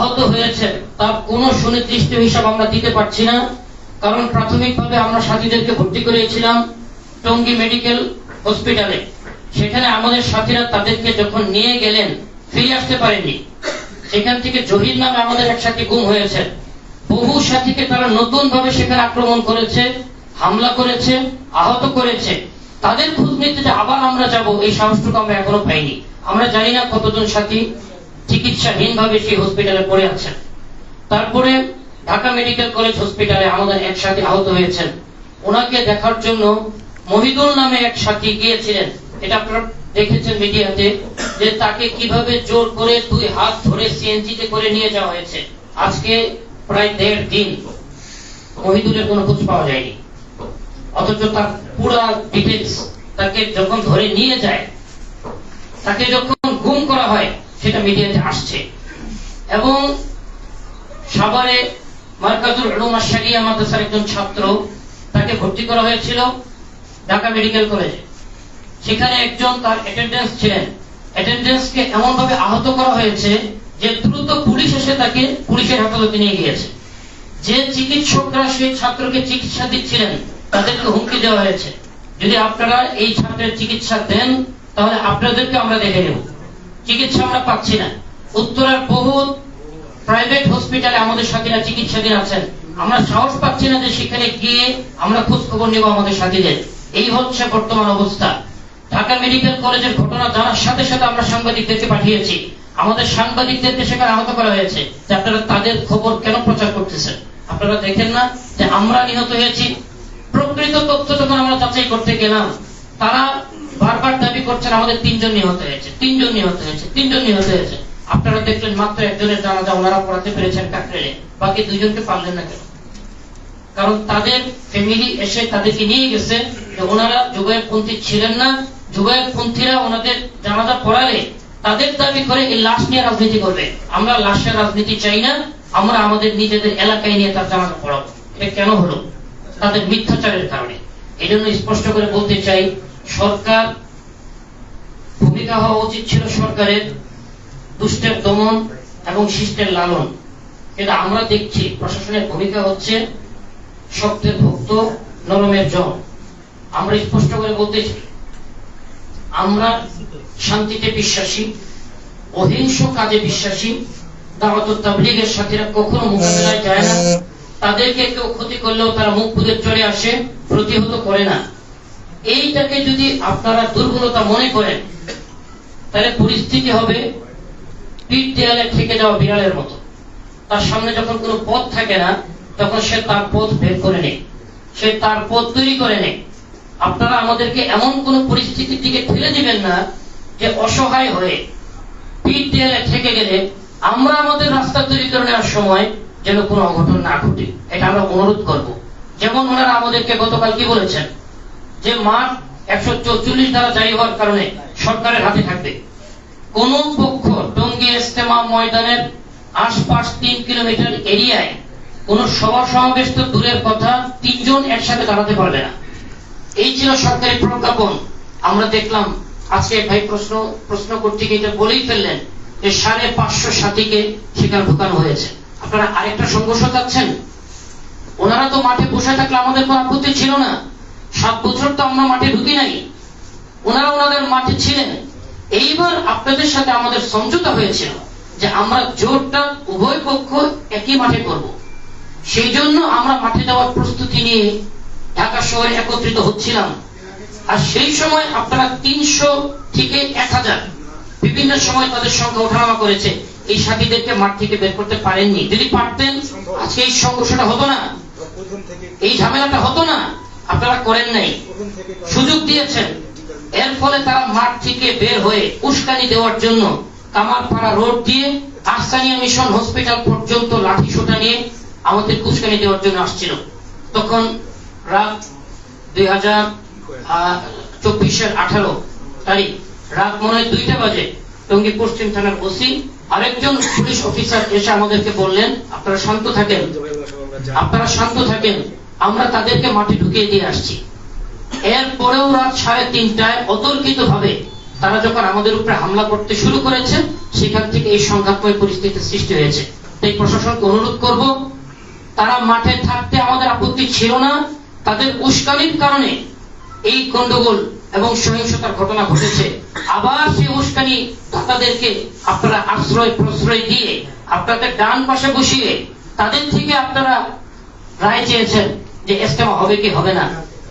আহত হয়েছে, তার কোনো সুনির্দিষ্ট হিসাব আমরা দিতে পারছি না। কারণ প্রাথমিকভাবে আমরা সাথীদেরকে ভর্তি করিয়েছিলাম টঙ্গী মেডিকেল হসপিটালে। সেখানে আমাদের সাথীরা তাদেরকে যখন নিয়ে গেলেন, ফিরে আসতে পারেননি সেখান থেকে জহির নামে আমাদের এক সাথী গুম হয়েছে। বহু সাথীকে তারা নতুন ভাবে সেখানে আক্রমণ করেছে, হামলা করেছে, আহত করেছে। তাদের খোঁজ নিতে যে আবার আমরা যাব, এই সাহসটুকু আমরা এখনও পাইনি। আমরা জানি না কতজন সাথী চিকিৎসাহীন ভাবে সেই হসপিটালে পড়ে আছেন। তারপরে ঢাকা মেডিকেল কলেজ হসপিটালে আমাদের এক সাথী আহত হয়েছেন। ওনাকে দেখার জন্য মহিদুল নামে এক সাথী গিয়েছিলেন। এটা আপনারা দেখেছেন মিডিয়াতে যে তাকে কীভাবে জোর করে দুই হাত ধরে সিএনজিতে করে নিয়ে যাওয়া হয়েছে। আজকে প্রায় দেড় দিন মহিদুলের কোনো খোঁজ পাওয়া যায়নি। অথচ তার পুরা ডিটেলস তাকে যখন ধরে নিয়ে যায়, তাকে যখন গুম করা হয় সেটা মিডিয়াতে আসছে। এবং সাভারে মার্কাজুল উলুম আশারিয়া মাদ্রাসার একজন ছাত্র তাকে ভর্তি করা হয়েছিল ঢাকা মেডিকেল কলেজে। সেখানে একজন তার অ্যাটেন্ডেন্স ছিলেন। অ্যাটেন্ডেন্সকে এমন ভাবে আহত করা হয়েছে যে দ্রুত পুলিশ এসে তাকে পুলিশের হেফাজতে নিয়ে গিয়েছে। যে চিকিৎসকরা সেই ছাত্রকে চিকিৎসা দিচ্ছিলেন, তাদেরকে হুমকি দেওয়া হয়েছে। যদি আপনারা এই ছাত্রের চিকিৎসা দেন, তাহলে আপনাদেরকে আমরা দেখে নেব। চিকিৎসা আমরা পাচ্ছি না। উত্তরার বহু প্রাইভেট হসপিটালে আমাদের সাথীরা চিকিৎসাধীন আছেন। আমরা সাহস পাচ্ছি না যে সেখানে গিয়ে আমরা খোঁজ খবর নেব আমাদের সাথীদের। এই হচ্ছে বর্তমান অবস্থা। ঢাকা মেডিকেল কলেজের ঘটনা জানার সাথে সাথে আমরা সাংবাদিকদেরকে পাঠিয়েছি। আমাদের সাংবাদিকদেরকে সেখানে আহত করা হয়েছে যে আপনারা তাদের খবর কেন প্রচার করতেছেন? আপনারা দেখেন না যে আমরা নিহত হয়েছি। প্রকৃত তথ্য যখন আমরা যাচাই করতে গেলাম, তারা বারবার দাবি করছেন, আমাদের তিনজন নিহত হয়েছে, তিনজন নিহত হয়েছে, তিনজন নিহত হয়েছে। আপনারা দেখলেন মাত্র একজনের জানাজা ওনারা পড়াতে পেরেছেন কাকরেলে বাকি দুইজনকে পারলেন না কেন? কারণ তাদের ফ্যামিলি এসে তাদেরকে নিয়ে গেছে যে ওনারা যুগায়ক পন্থী ছিলেন না। যুগায়ক পন্থীরা ওনাদের জানাজা পড়ালে তাদের দাবি করে এই লাশ নিয়ে রাজনীতি করবে। আমরা লাশের রাজনীতি চাই না, আমরা আমাদের নিজেদের এলাকায় নিয়ে তার জানাজা পড়াবো। এটা কেন হলো? তাদের মিথ্যাচারের কারণে। এই জন্য স্পষ্ট করে বলতে চাই সরকার ভূমিকা হওয়া উচিত ছিল সরকারের দুষ্টের দমন এবং শিষ্টের লালন। এটা আমরা দেখছি প্রশাসনের ভূমিকা হচ্ছে শক্তের ভক্ত নরমের জন। আমরা স্পষ্ট করে বলতে আমরা শান্তিতে বিশ্বাসী অহিংস কাজে বিশ্বাসী দাওয়াত তাবলীগের সাথীরা কখনো মোকাবেলায় যায় না। তাদেরকে কেউ ক্ষতি করলেও তারা মুখ বুঝে চলে আসে প্রতিহত করে না। এইটাকে যদি আপনারা দুর্বলতা মনে করেন, তাহলে পরিস্থিতি হবে পিঠ দেয়ালে থেকে যাওয়া বিড়ালের মতো। তার সামনে যখন কোনো পথ থাকে না, তখন সে তার পথ বের করে নেয়। সে তার পথ তৈরি করে নেয়। আপনারা আমাদেরকে এমন কোন পরিস্থিতির দিকে ঠেলে দিবেন না যে অসহায় হয়ে পিঠ দেয়ালে ঠেকে গেলে আমরা আমাদের রাস্তা তৈরি করে নেওয়ার সময় যেন কোনো অঘটন না ঘটে। এটা আমরা অনুরোধ করব। যেমন ওনারা আমাদেরকে গতকাল কি বলেছেন? যে মাঠ একশো চৌচল্লিশ দ্বারা জারি হওয়ার কারণে সরকারের হাতে থাকবে। কোন পক্ষ টঙ্গী ইস্তেমা ময়দানের আশপাশ তিন কিলোমিটার এরিয়ায় কোন সভা সমাবেশ তো দূরের কথা তিনজন একসাথে দাঁড়াতে পারবে না। এই ছিল সরকারি প্রজ্ঞাপন। আমরা দেখলাম, আজকে ভাই প্রশ্ন প্রশ্ন করতে গিয়ে এটা বলেই ফেললেন যে সাড়ে পাঁচশো সাথীকে সেখানে ঢুকানো হয়েছে। আপনারা আরেকটা সংঘর্ষ চাচ্ছেন? ওনারা তো মাঠে বসে থাকলে আমাদের কোনো আপত্তি ছিল না। সাত বছর তো আমরা মাঠে ঢুকি নাই। ওনারা ওনাদের মাঠে ছিলেন। এইবার আপনাদের সাথে আমাদের সমঝোতা হয়েছিল যে আমরা জোরটা উভয় পক্ষ একই মাঠে করব। সেই জন্য আমরা মাঠে যাওয়ার প্রস্তুতি নিয়ে ঢাকা শহরে একত্রিত হচ্ছিলাম। আর সেই সময় আপনারা তিনশো থেকে এক হাজার বিভিন্ন সময় তাদের সংখ্যা ওঠানামা করেছে। এই সাথীদেরকে মাঠ থেকে বের করতে পারেননি। যদি পারতেন, আজকে এই সংঘর্ষটা হতো না। এই ঝামেলাটা হতো না। আপনারা করেন নাই। সুযোগ দিয়েছেন। এর ফলে তারা মাঠ থেকে বের হয়ে উস্কানি দেওয়ার জন্য কামারপাড়া রোড দিয়ে আহসানিয়া মিশন হসপিটাল পর্যন্ত লাঠি সোটা নিয়ে আমাদের উস্কানি দেওয়ার জন্য আসছিল। তখন রাত দুই হাজার চব্বিশের আঠারো তারিখ, রাত মনে হয় দুইটা বাজে। টঙ্গী পশ্চিম থানার ওসি আরেকজন পুলিশ অফিসার এসে আমাদেরকে বললেন, আপনারা শান্ত থাকেন। আপনারা শান্ত থাকেন। আমরা তাদেরকে মাঠে ঢুকিয়ে দিয়ে আসছি। এরপরেও রাত সাড়ে তিনটায় অতর্কিত ভাবে তারা যখন আমাদের উপরে হামলা করতে শুরু করেছে, সেখান থেকে এই সংঘাতময় পরিস্থিতির সৃষ্টি হয়েছে। তাই প্রশাসনকে অনুরোধ করব, তারা মাঠে থাকতে আমাদের আপত্তি ছিল না। তাদের উস্কানির কারণে এই গন্ডগোল এবং সহিংসতার ঘটনা ঘটেছে। আবার সেই উস্কানি দাতাদেরকে আপনারা আশ্রয় প্রশ্রয় দিয়ে আপনাদের ডান পাশে বসিয়ে তাদের থেকে আপনারা রায় চেয়েছেন যে ইস্তেমা হবে কি হবে না,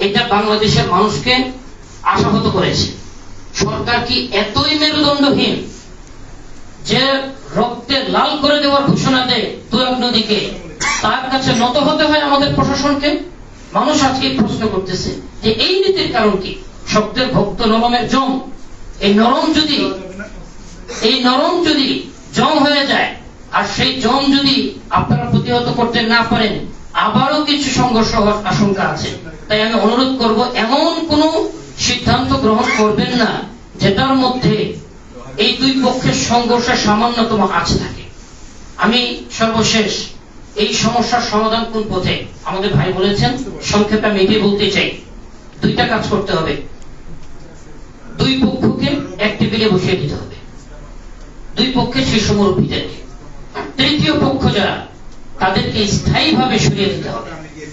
এটা বাংলাদেশের মানুষকে আশাহত করেছে। সরকার কি এতই মেরুদণ্ডহীন যে রক্তে লাল করে দেওয়ার ঘোষণা দেয় তুরাগ নদীকে তার কাছে নত হতে হয় আমাদের প্রশাসনকে? মানুষ আজকে প্রশ্ন করতেছে যে এই নীতির কারণ কি? শব্দের ভক্ত নরমের জম এই নরম যদি, এই নরম যদি জম হয়ে যায়, আর সেই জম যদি আপনারা প্রতিহত করতে না পারেন আবারও কিছু সংঘর্ষ হওয়ার আশঙ্কা আছে। তাই আমি অনুরোধ করব, এমন কোন সিদ্ধান্ত গ্রহণ করবেন না যেটার মধ্যে এই দুই পক্ষের সংঘর্ষের সামান্যতম আঁচ থাকে। আমি সর্বশেষ এই সমস্যার সমাধান কোন পথে? আমাদের ভাই বলেছেন, সংক্ষেপে আমি এটাই বলতে চাই। দুইটা কাজ করতে হবে। দুই পক্ষকে এক টেবিলে বসিয়ে দিতে হবে। দুই পক্ষের শীর্ষ মুরব্বীদেরকে তৃতীয় পক্ষ যারা তাদেরকে স্থায়ীভাবে সরিয়ে দিতে হবে।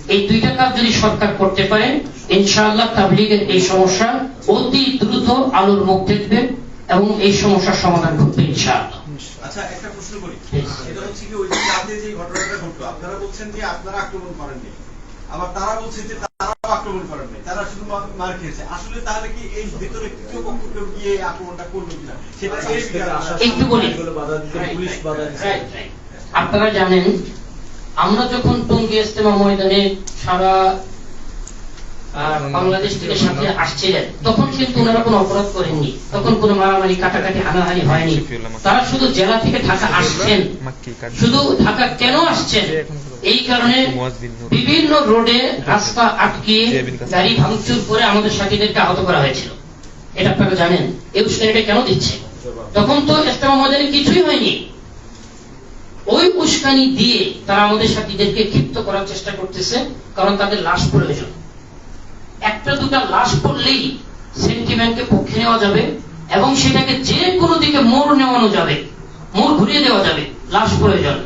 এই দুইটা কাজ যদি সরকার করতে পারে ইনশাআল্লাহ তাবলিগের এই সমস্যা অতি দ্রুত আলোর মুখ দেখবে এবং এই সমস্যার সমাধান ঘটবে ইনশাআল্লাহ। আচ্ছা একটা প্রশ্ন করি। Yes. হচ্ছে কি ওই যে রাতে যে ঘটনাটা ঘটলো আপনারা বলছেন যে আপনারা আক্রমণ করেননি। আবার তারা বলছে যে তারাও আক্রমণ তারা শুধু মার খেয়েছে। আসলে তাহলে কি এই ভিতরে তৃতীয় পক্ষ কেউ গিয়ে আক্রমণটা করল কিনা? সেটা এর বিচার আসা- একটু বলি। পুলিশ বাধা দিচ্ছে। Right, right. আপনারা জানেন আমরা যখন টঙ্গী ইস্তেমা ময়দানে সারা বাংলাদেশ থেকে সাথে আসছিলেন তখন কিন্তু ওনারা কোনো অপরাধ করেননি তখন কোনো মারামারি কাটাকাটি হানাহানি হয়নি। তারা শুধু জেলা থেকে ঢাকা আসছেন। শুধু ঢাকা কেন আসছেন? এই কারণে বিভিন্ন রোডে রাস্তা আটকিয়ে গাড়ি ভাঙচুর করে আমাদের সাথীদেরকে আহত করা হয়েছিল। এটা আপনারা জানেন। এই উস্কানিটা কেন দিচ্ছে? তখন তো ইস্তেমা ময়দানে কিছুই হয়নি। ওই উস্কানি দিয়ে তারা আমাদের সাথীদেরকে ক্ষিপ্ত করার চেষ্টা করতেছে, কারণ তাদের লাশ প্রয়োজন একটা দুটা লাশ পড়লেই সেন্টিমেন্টকে পক্ষে নেওয়া যাবে এবং সেটাকে যে কোনো দিকে মোড় নেওয়ানো যাবে, মোড় ঘুরিয়ে দেওয়া যাবে, লাশ প্রয়োজন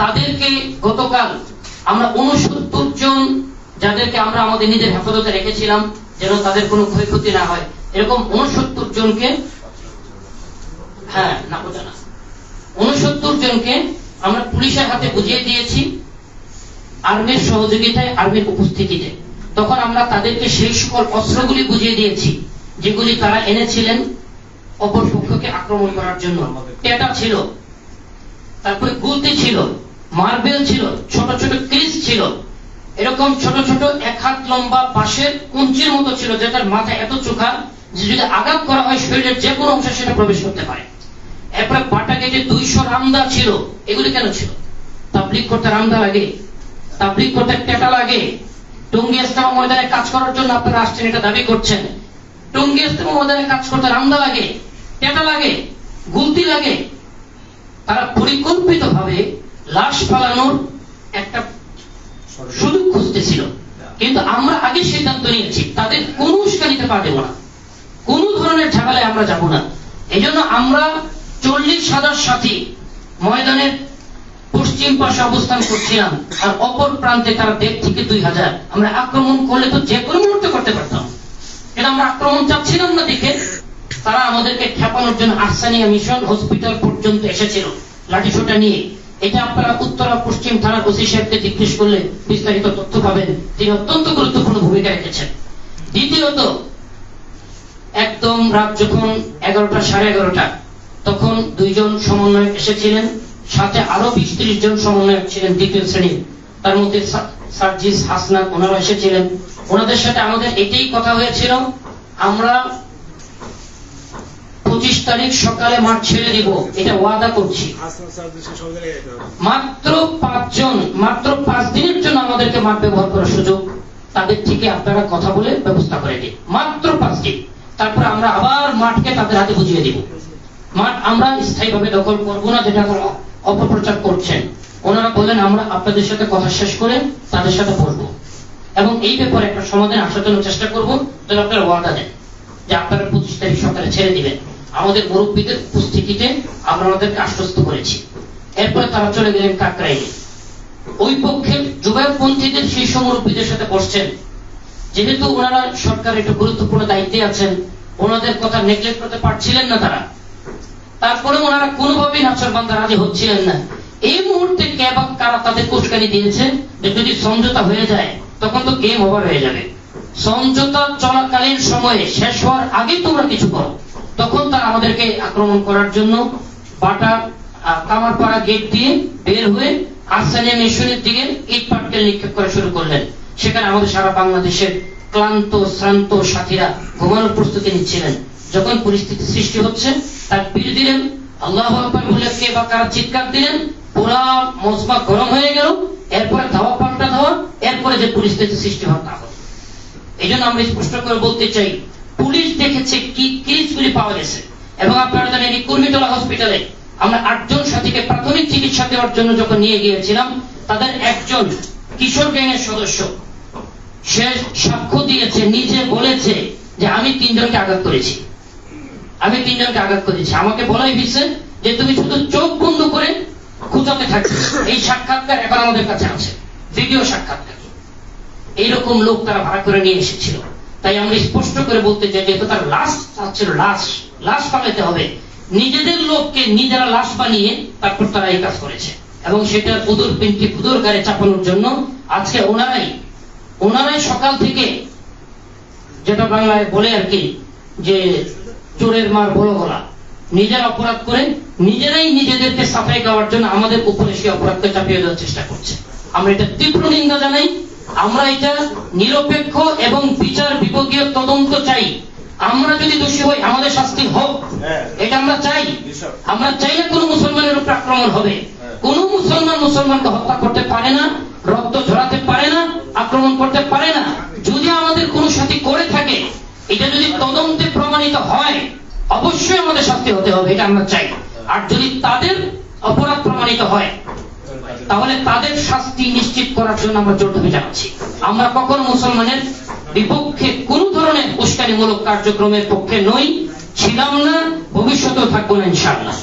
তাদেরকে গতকাল আমরা উনসত্তর জন যাদেরকে আমরা আমাদের নিজের হেফাজতে রেখেছিলাম, যেন তাদের কোনো ক্ষয়ক্ষতি না হয়। এরকম উনসত্তর জনকে হ্যাঁ না, বোঝা না। উনসত্তর জনকে আমরা পুলিশের হাতে বুঝিয়ে দিয়েছি, আর্মির সহযোগিতায়, আর্মির উপস্থিতিতে। তখন আমরা তাদেরকে সেই সকল অস্ত্রগুলি বুঝিয়ে দিয়েছি, যেগুলি তারা এনেছিলেন অপর পক্ষকে আক্রমণ করার জন্য। টেটা ছিল, তারপরে গুলতি ছিল, মার্বেল ছিল, ছোট ছোট ক্রিস ছিল। এরকম ছোট ছোট এক হাত লম্বা পাশের কুঞ্চির মতো ছিল, যেটার মাথা এত চোখা যে যদি আঘাত করা হয়, শরীরের যে কোনো অংশে সেটা প্রবেশ করতে পারে। পাটা কেটে দুইশো রামদা ছিল, এগুলি কেন ছিল? তাবলিক করতে রামদা লাগে তাবলিক করতে টেটা লাগে। টঙ্গি ইস্তেমা ময়দানে কাজ করার জন্য আপনারা আসছেন, এটা দাবি করছেন। টঙ্গি ইস্তেমা ময়দানে কাজ করতে রামদা লাগে, টেটা লাগে, গুলতি লাগে। তারা পরিকল্পিত ভাবে লাশ ফালানোর একটা সুযোগ খুঁজতেছিল। কিন্তু আমরা আগে সিদ্ধান্ত নিয়েছি, তাদের কোন উস্কানিতে পা দেব না। কোন ধরনের ঝামেলায় আমরা যাব না। এই আমরা চল্লিশ হাজার সাথী ময়দানের পশ্চিম পাশে অবস্থান করছিলাম, আর অপর প্রান্তে তারা দেড় থেকে দুই হাজার। আমরা আক্রমণ করলে তো যে কোনো মুহূর্তে করতে পারতাম। কিন্তু আমরা আক্রমণ চাচ্ছিলাম না দেখে তারা আমাদেরকে খেপানোর জন্য আহসানিয়া মিশন হসপিটাল পর্যন্ত এসেছিল লাঠিসোটা নিয়ে। এটা আপনারা উত্তরা পশ্চিম থানার ওসি সাহেবকে জিজ্ঞেস করলে বিস্তারিত তথ্য পাবেন। তিনি অত্যন্ত গুরুত্বপূর্ণ ভূমিকা রেখেছেন। দ্বিতীয়ত, একদম রাত যখন এগারোটা সাড়ে এগারোটা তখন দুইজন সমন্বয়ক এসেছিলেন সাথে আরও বিশ ত্রিশ জন সমন্বয়ক ছিলেন দ্বিতীয় শ্রেণির তার মধ্যে সার্জিস হাসনাত ওনারা এসেছিলেন। ওনাদের সাথে আমাদের এটাই কথা হয়েছিল আমরা পঁচিশ তারিখ সকালে মাঠ ছেড়ে দিব এটা ওয়াদা করছি। মাত্র পাঁচজন মাত্র পাঁচ দিনের জন্য আমাদেরকে মাঠ ব্যবহার করার সুযোগ তাদের থেকে আপনারা কথা বলে ব্যবস্থা করে দিন। মাত্র পাঁচ দিন। তারপর আমরা আবার মাঠকে তাদের হাতে বুঝিয়ে দিব। মাঠ আমরা স্থায়ীভাবে দখল করব না, যেটা আপনারা অপপ্রচার করছেন। ওনারা বলেন আমরা আপনাদের সাথে কথা শেষ করে তাদের সাথে বসবো এবং এই ব্যাপারে একটা সমাধান আসার জন্য চেষ্টা করব, যেন আপনারা ওয়াদা দেন, যে আপনারা পঁচিশ তারিখ সকালে ছেড়ে দিবেন। আমাদের মুরব্বীদের উপস্থিতিতে আমরা ওনাদেরকে আশ্বস্ত করেছি। এরপরে তারা চলে গেলেন কাকরাইলে। ওই পক্ষের যুবাপন্থীদের শীর্ষ মুরব্বীদের সাথে বসছেন। যেহেতু ওনারা সরকার একটু গুরুত্বপূর্ণ দায়িত্বে আছেন, ওনাদের কথা নেগলেক্ট করতে পারছিলেন না তারা। তারপরে ওনারা কোনোভাবেই নাচর বান্ধা রাজি হচ্ছিলেন না। এই মুহূর্তে কে বা কারা তাদের কুচকানি দিয়েছে যে যদি সমঝোতা হয়ে যায়, তখন তো গেম ওভার হয়ে যাবে। সমঝোতা চলাকালীন সময়ে শেষ হওয়ার আগে তোমরা কিছু করো। তখন তারা আমাদেরকে আক্রমণ করার জন্য বাটা কামারপাড়া গেট দিয়ে বের হয়ে আর্সানিয়া মিশনের দিকে ইট পাটকেল নিক্ষেপ করা শুরু করলেন। সেখানে আমাদের সারা বাংলাদেশের ক্লান্ত, শ্রান্ত সাথীরা ঘুমানোর প্রস্তুতি নিচ্ছিলেন। যখন পরিস্থিতি সৃষ্টি হচ্ছে তার বীর দিলেন, আল্লাহ আকবার বলে কে বা কারা চিৎকার দিলেন, পুরা মজমা গরম হয়ে গেল, এরপরে ধাওয়া পাল্টা ধাওয়া, এরপরে যে পরিস্থিতি সৃষ্টি হওয়ার তা হলো। এই জন্য আমরা স্পষ্ট করে বলতে চাই, পুলিশ দেখেছে কি ক্রিজগুলি পাওয়া গেছে, এবং আপনারা জানেন এই কুর্মিটোলা হসপিটালে আমরা আটজন সাথীকে প্রাথমিক চিকিৎসা দেওয়ার জন্য যখন নিয়ে গিয়েছিলাম, তাদের একজন কিশোর গ্যাংয়ের সদস্য, সে সাক্ষ্য দিয়েছে, নিজে বলেছে যে আমি তিনজনকে আঘাত করেছি। আমি তিনজনকে আঘাত করেছি। আমাকে বলাই হয়েছে যে তুমি শুধু চোখ বন্ধ করে খুঁজাতে থাকবে। এই সাক্ষাৎকার এখন আমাদের কাছে আছে। ভিডিও সাক্ষাৎকার। এইরকম লোক তারা ভাড়া করে নিয়ে এসেছিল। তাই আমরা স্পষ্ট করে বলতে চাই যেহেতু তার লাশ ছিল, লাশ লাশ পালাতে হবে। নিজেদের লোককে নিজেরা লাশ বানিয়ে তারপর তারা এই কাজ করেছে। এবং সেটা পুদুর পিনটি পুদুর গাড়ি চাপানোর জন্য আজকে ওনারাই ওনারাই সকাল থেকে যেটা বাংলায় বলে আর কি, যে চোরের মার বলো গলা। নিজেরা অপরাধ করে নিজেরাই নিজেদেরকে সাফাই গাওয়ার জন্য আমাদের উপরে সে অপরাধকে চাপিয়ে দেওয়ার চেষ্টা করছে। আমরা এটা তীব্র নিন্দা জানাই। আমরা এটা নিরপেক্ষ এবং বিচার বিভাগীয় তদন্ত চাই। আমরা যদি দোষী হই আমাদের শাস্তি হোক। হ্যাঁ। এটা আমরা চাই। আমরা চাই না কোনো মুসলমানের উপর আক্রমণ হবে। কোন মুসলমান মুসলমানকে হত্যা করতে পারে না রক্ত ঝরাতে পারে না আক্রমণ করতে পারে না। যদি আমাদের কোনো সাথী এটা যদি তদন্তে প্রমাণিত হয়, অবশ্যই আমাদের শাস্তি হতে হবে, এটা আমরা চাই। আর যদি তাদের অপরাধ প্রমাণিত হয়, তাহলে তাদের শাস্তি নিশ্চিত করার জন্য আমরা জোর দাবি জানাচ্ছি। আমরা কখনো মুসলমানের বিপক্ষে কোন ধরনের উস্কানিমূলক কার্যক্রমের পক্ষে নই, ছিলাম না, ভবিষ্যতেও থাকব না, ইনশাআল্লাহ।